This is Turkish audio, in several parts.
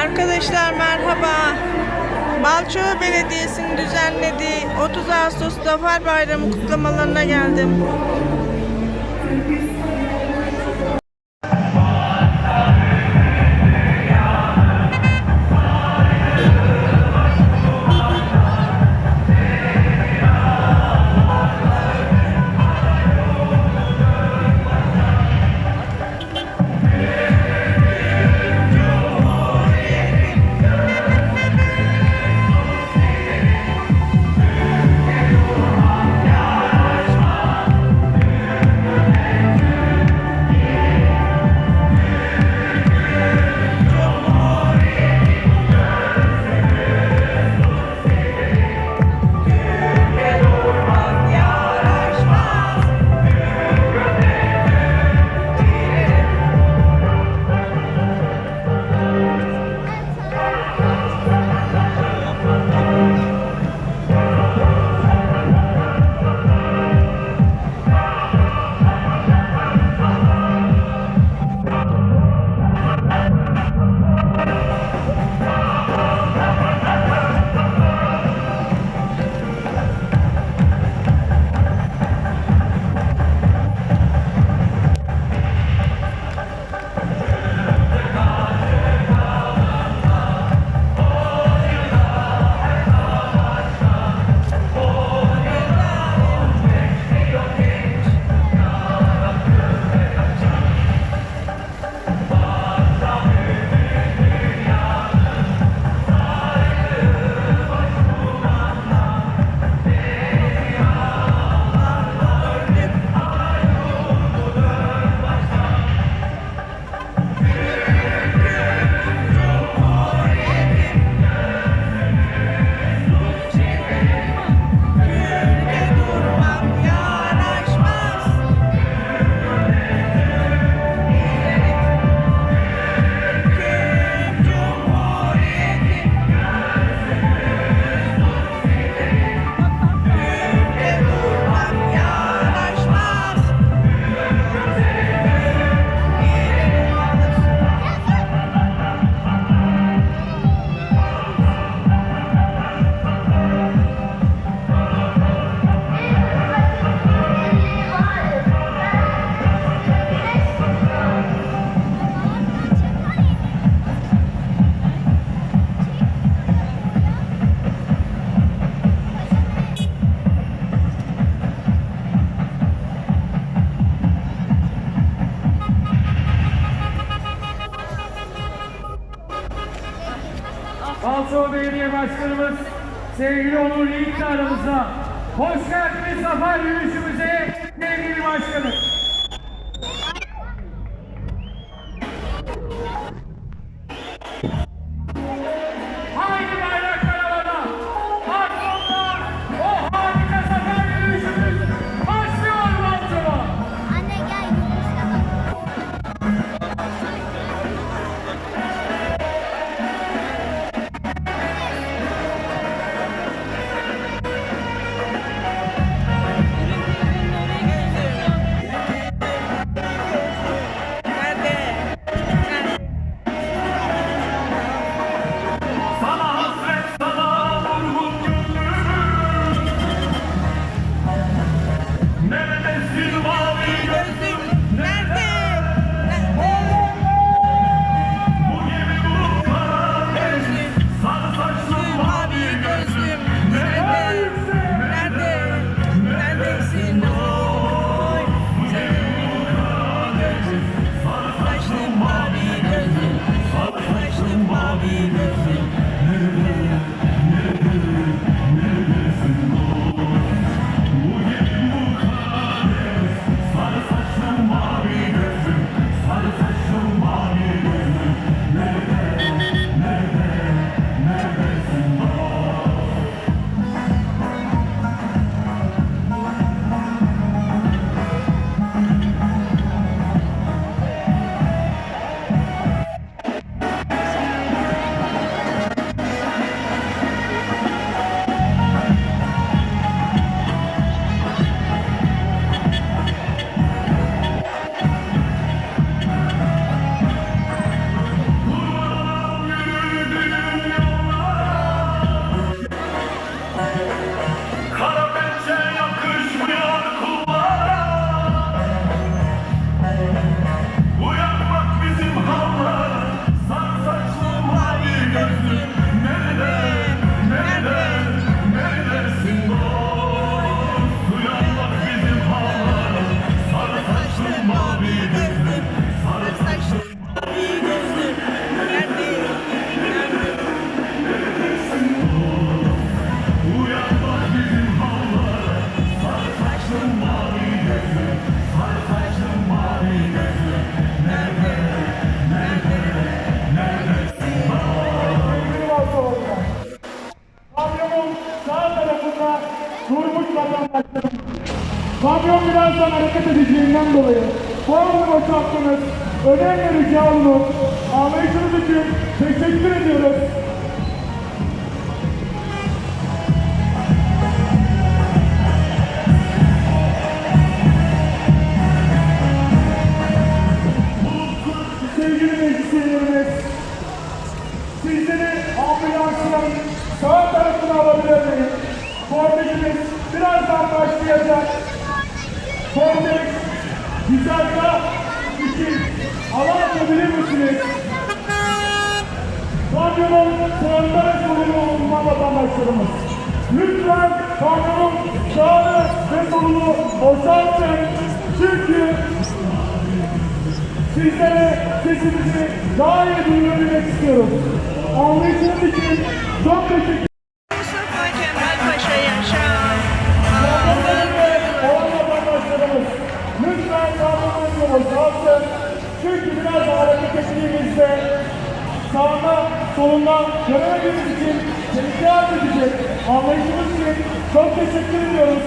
Arkadaşlar merhaba. Balçova Belediyesi'nin düzenlediği 30 Ağustos Zafer Bayramı kutlamalarına geldim. Aramızda. Hoş geldiniz zafer yürüyüşümüze sevgili başkanım. Formunu boşalttınız. Önemli rica. Anlayışınız için teşekkür ediyoruz. Bulunan vatandaşlarımız. Lütfen kamyonun sağını ve solunu boşaltın. Çünkü sizlere sesimizi daha iyi duyurabilmek istiyoruz. Anlayışınız için çok teşekkür boşaltın. Çünkü biraz hareket ettiğimizde sağına solundan göremediğimiz için tehlike arz edecek. Anlayışınız için çok teşekkür ediyoruz.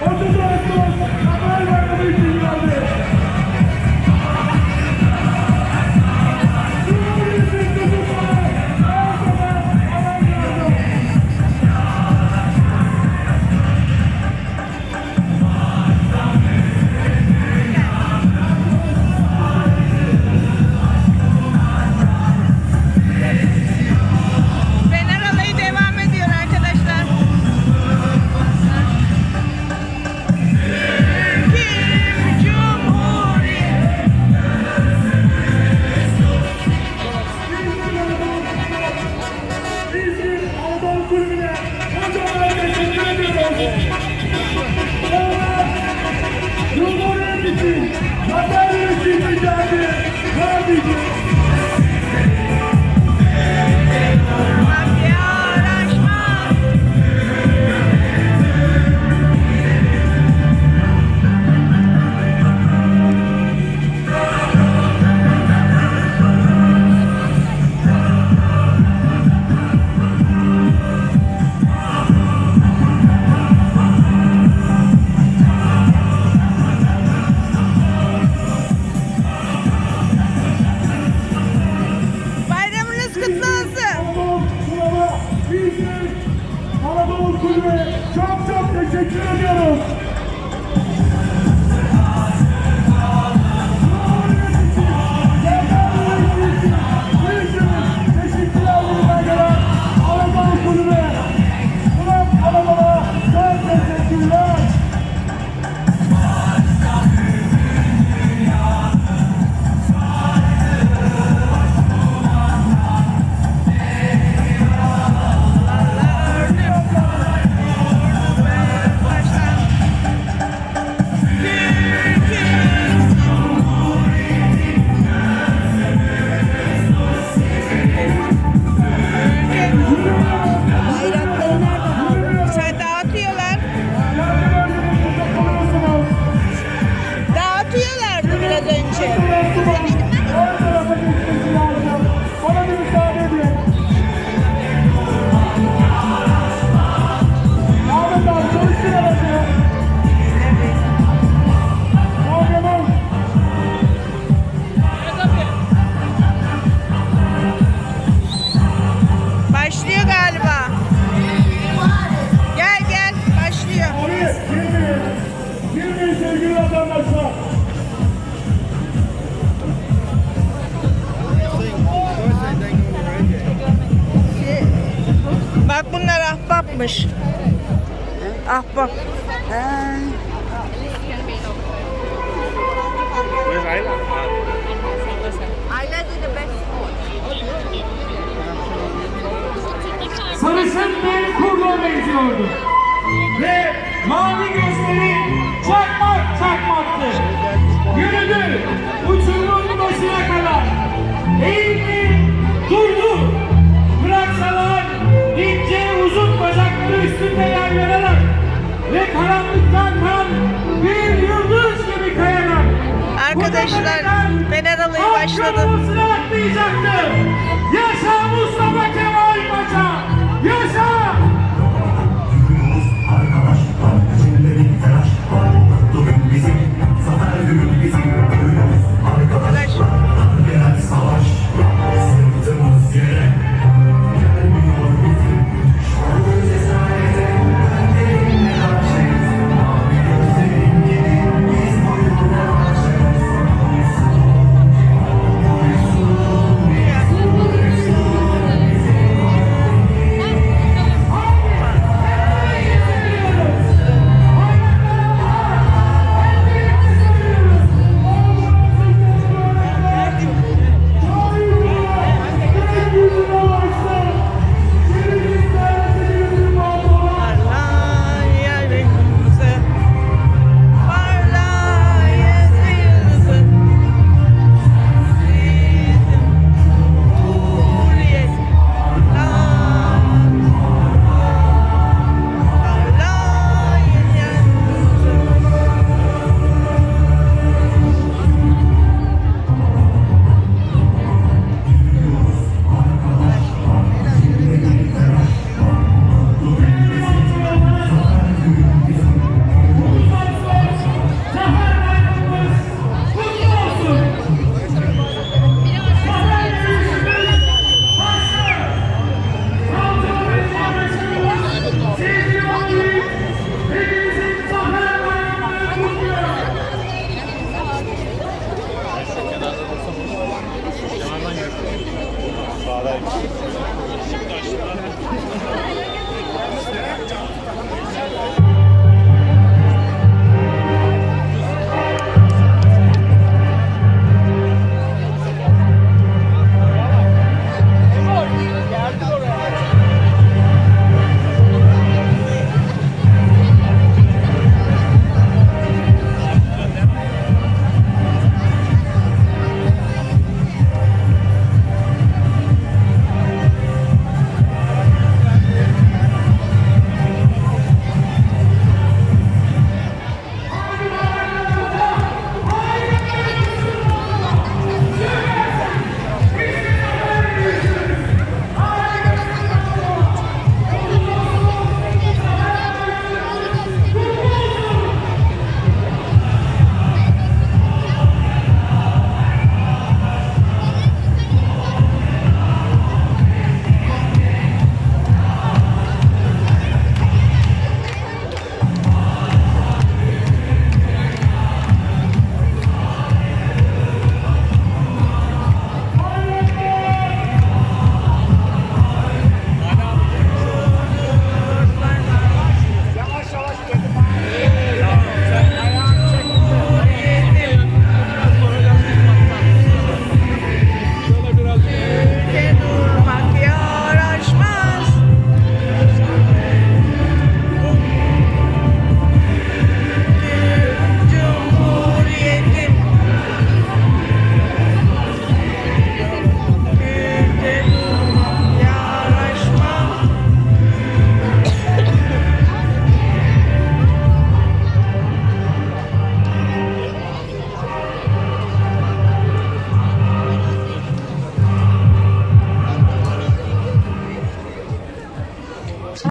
30 Ağustos Kamal Bayramı için Kızım bir kurla benziyordu. Ve mavi gözleri çakmak çakmaktı. Yürüdü uçurumun başına kadar. Eğildi, durdu. Bıraksalar ince uzun bacaklı üstünde yer vererek ve karanlıktan tam bir yıldız gibi kayarak Arkadaşlar ben aralayı başladım. Yaşa Mustafa Kemal!